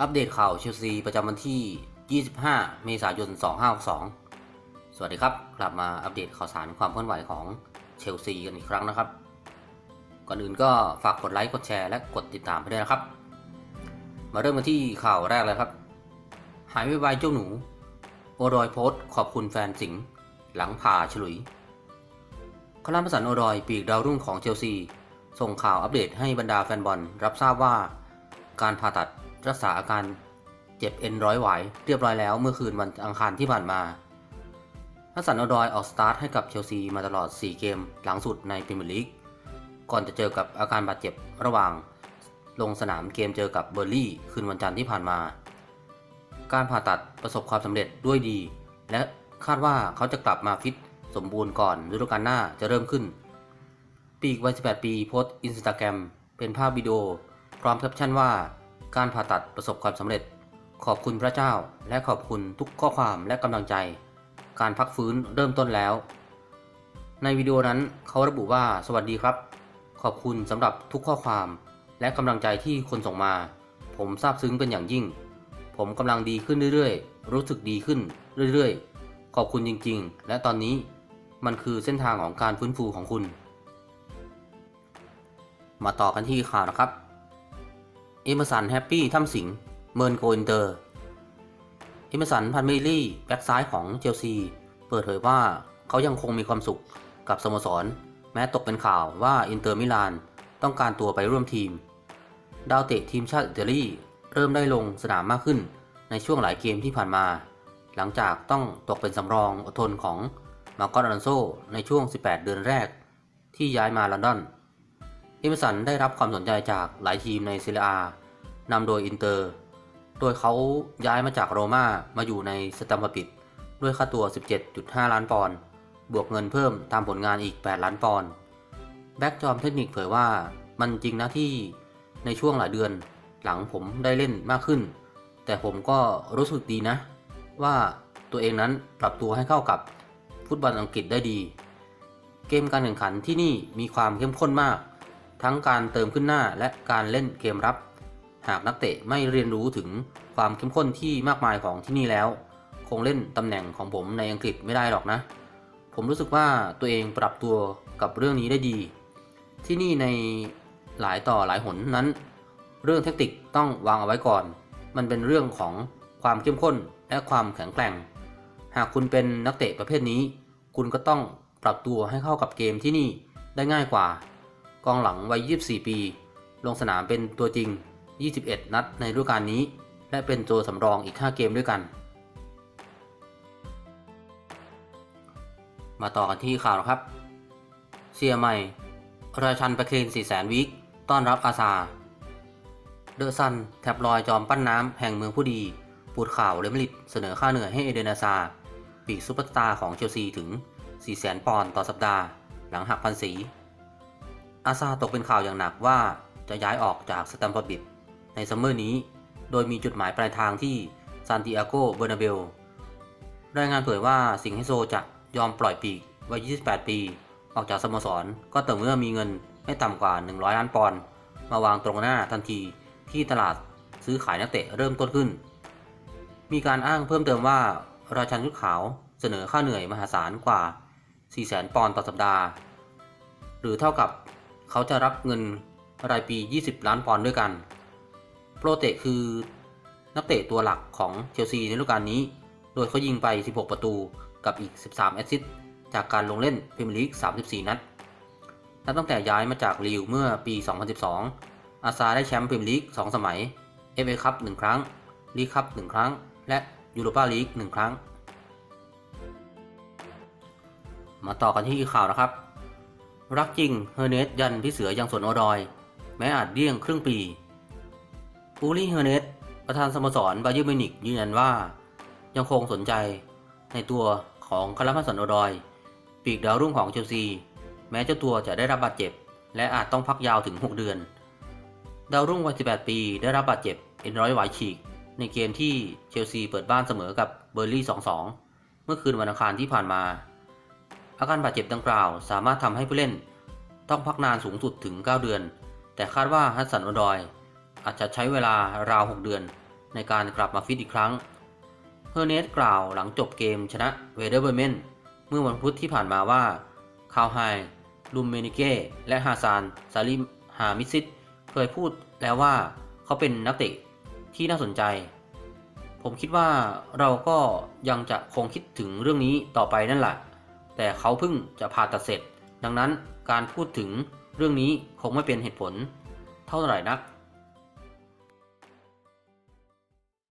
อัปเดตข่าวเชลซีประจำวันที่ 25 เมษายน 2562 สวัสดีครับ กลับมาอัปเดตข่าวสารความเคลื่อนไหวของเชลซีกันอีกครั้งนะครับ ก่อนอื่นก็ฝากกดไลค์ กดแชร์และกดติดตามไปด้วยนะครับ มาเริ่มกันที่ข่าวแรกเลยครับ หายไวๆเจ้าหนู โอรอยโพสต์ขอบคุณแฟนสิงห์หลังผ่าฉลุยคลามประสันโอรอยปีกดาวรุ่งของเชลซี ส่งข่าวอัปเดตให้บรรดาแฟนบอลรับทราบว่า การผ่าตัด รักษาอาการเจ็บเอ็นร้อยหวายเรียบร้อยแล้วเมื่อคืนวันอังคารที่ผ่านมาฮัสสันอรอยออกสตาร์ทให้กับเชลซีมาตลอด 4 เกมหลังสุดในพรีเมียร์ลีก ก่อนจะเจอกับอาการบาดเจ็บระหว่าง ลงสนามเกมเจอกับเบอร์ลี่คืนวันจันทร์ที่ผ่านมา การผ่าตัดประสบความสำเร็จด้วยดี และคาดว่าเขาจะกลับมาฟิตสมบูรณ์ก่อนฤดูกาลหน้าจะเริ่มขึ้น ปีกวัย 18 ปีโพสต์อินสตาแกรมเป็นภาพวิดีโอพร้อมแคปชั่นว่า การผ่าตัดประสบความสำเร็จ ขอบคุณพระเจ้า และขอบคุณทุกข้อความและกำลังใจ การพักฟื้นเริ่มต้นแล้ว ในวิดีโอนั้นเขาระบุว่าสวัสดีครับ ขอบคุณสำหรับทุกข้อความ และกำลังใจที่คนส่งมา ผมซาบซึ้งเป็นอย่างยิ่ง ผมกำลังดีขึ้นเรื่อยๆ รู้สึกดีขึ้นเรื่อยๆ ขอบคุณจริงๆ และตอนนี้มันคือเส้นทางของการฟื้นฟูของคุณ มาต่อกันที่ข่าวนะครับ เอเมอร์สันแฮปปี้ทำสิง เมินโกอินเตอร์ เอเมอร์สันพันเมลี่ แบ็กซ้ายของเชลซี เปิดเผยว่าเขายังคงมีความสุขกับสโมสร แม้ตกเป็นข่าวว่าอินเตอร์มิลานต้องการตัวไปร่วมทีม ดาวเตะทีมชาติอิตาลีเริ่มได้ลงสนามมากขึ้นในช่วงหลายเกมที่ผ่านมา หลังจากต้องตกเป็นสำรองอดทนของมาร์กอสอลันโซในช่วง 18 เดือนแรก ที่ย้ายมาลอนดอน อเมอร์สันได้รับความสนใจจากหลายทีมในซีเรียนำโดยอินเตอร์ โดยเขาย้ายมาจากโรม่ามาอยู่ในสตัมป์บิดด้วยค่าตัว 17.5 ล้านปอนด์บวกเงินเพิ่มตามผลงานอีก 8 ล้านปอนด์แบ็กจอมเทคนิคเผยว่ามันจริงนะที่ในช่วงหลายเดือนหลังผมได้เล่นมากขึ้น แต่ผมก็รู้สึกดีนะ ว่าตัวเองนั้นปรับตัวให้เข้ากับฟุตบอลอังกฤษได้ดี เกมการแข่งขันที่นี่มีความเข้มข้นมาก ทั้งการเติมขึ้นหน้าและการเล่นเกมรับ หากนักเตะไม่เรียนรู้ถึงความเข้มข้นที่มากมายของที่นี่แล้ว คงเล่นตำแหน่งของผมในอังกฤษไม่ได้หรอกนะ ผมรู้สึกว่าตัวเองปรับตัวกับเรื่องนี้ได้ดี ที่นี่ในหลายต่อหลายหนนั้น เรื่องเทคนิคต้องวางเอาไว้ก่อน มันเป็นเรื่องของความเข้มข้นและความแข็งแกร่ง หากคุณเป็นนักเตะประเภทนี้ คุณก็ต้องปรับตัวให้เข้ากับเกมที่นี่ได้ง่ายกว่า กองหลังวัย 24 ปี ลงสนามเป็นตัวจริง 21 นัดในฤดูกาลนี้ และเป็นตัวสำรองอีก 5 เกมด้วยกัน มาต่อกันที่ข่าวครับเสียใหม่ ราชันประเคน4แสนวิกต้อนรับอาซาเดอะซัน แทบลอยจอมปั้นน้ำแห่งเมืองผู้ดี ปูดข่าวเรมลิตเสนอค่าเหนื่อยให้เอเดนาซา ปีกซุปเปอร์สตาร์ของเชลซีถึง4แสนปอนด์ต่อสัปดาห์ หลังหักภาษี อาซาตกเป็นข่าวอย่างหนักว่าจะย้ายออกจากสแตมฟอร์ดบิดในซัมเมอร์นี้ โดยมีจุดหมายปลายทางที่ซานติอาโก เบอร์นาเบล รายงานเผยว่าสิงห์ไฮโซจะยอมปล่อยปีกวัย 28 ปี ออกจากสโมสร ก็ต่อเมื่อมีเงินไม่ต่ำกว่า 100 ล้านปอนด์มาวางตรงหน้าทันทีที่ตลาดซื้อขายนักเตะเริ่มต้นขึ้น มีการอ้างเพิ่มเติมว่าราชันชุดขาวเสนอค่าเหนื่อยมหาศาลกว่า 400,000 ปอนด์ต่อสัปดาห์ หรือเท่ากับ เขาจะรับเงินรายปี 20 ล้านปอนด์ด้วยกัน โปรเตคือนักเตะตัวหลักของเชลซีในฤดูกาลนี้ โดยเขายิงไป 16 ประตูกับอีก 13 แอสซิสต์จากการลงเล่นพรีเมียร์ลีก 34 นัด นับตั้งแต่ย้ายมาจากลีวเมื่อปี 2012 อาซาได้แชมป์พรีเมียร์ลีก 2 สมัย FA คัพ1ครั้ง ลีกคัพ1ครั้ง และยูโรปาลีก 1 ครั้ง มาต่อกันที่ข่าวนะครับ รักจริงเฮอร์เนสยันพี่เสือยังสวนโอดอย แม้อาจเลี่ยงครึ่งปีปูลี่เฮอร์เนสประธานสโมสรบาเยอร์มิวนิกยืนยันว่า ยังคงสนใจในตัวของคาราพัสันโอดอย ปีกดาวรุ่งของเชลซี แม้เจ้าตัวจะได้รับบาดเจ็บ และอาจต้องพักยาวถึง 6 เดือน ดาวรุ่งวัย 18 ปีได้รับบาดเจ็บเอ็นร้อยหวายฉีก ในเกมที่เชลซีเปิดบ้านเสมอกับเบอร์ลี่ 2-2 เมื่อคืนวันอังคารที่ผ่านมา อาการบาดเจ็บดังกล่าว สามารถทำให้ผู้เล่น ต้องพักนานสูงสุดถึง 9 เดือน แต่คาดว่าฮัสสันอดอย อาจจะใช้เวลาราว 6 เดือน ในการกลับมาฟิตอีกครั้ง เฮอร์เนสกล่าวหลังจบเกมชนะเวเดอร์เบอร์เมนเมื่อวันพุธที่ผ่านมาว่าคาวไฮลูมเมนิเก้และฮาซานซาลิมฮามิซิดเคยพูดแล้วว่าเขาเป็นนักเตะที่น่าสนใจ ผมคิดว่าเราก็ยังจะคงคิดถึงเรื่องนี้ต่อไปนั่นแหละ แต่เขาเพิ่งจะผ่าตัดเสร็จ ดังนั้นการพูดถึงเรื่องนี้คงไม่เป็นเหตุผล เท่าไหร่นัก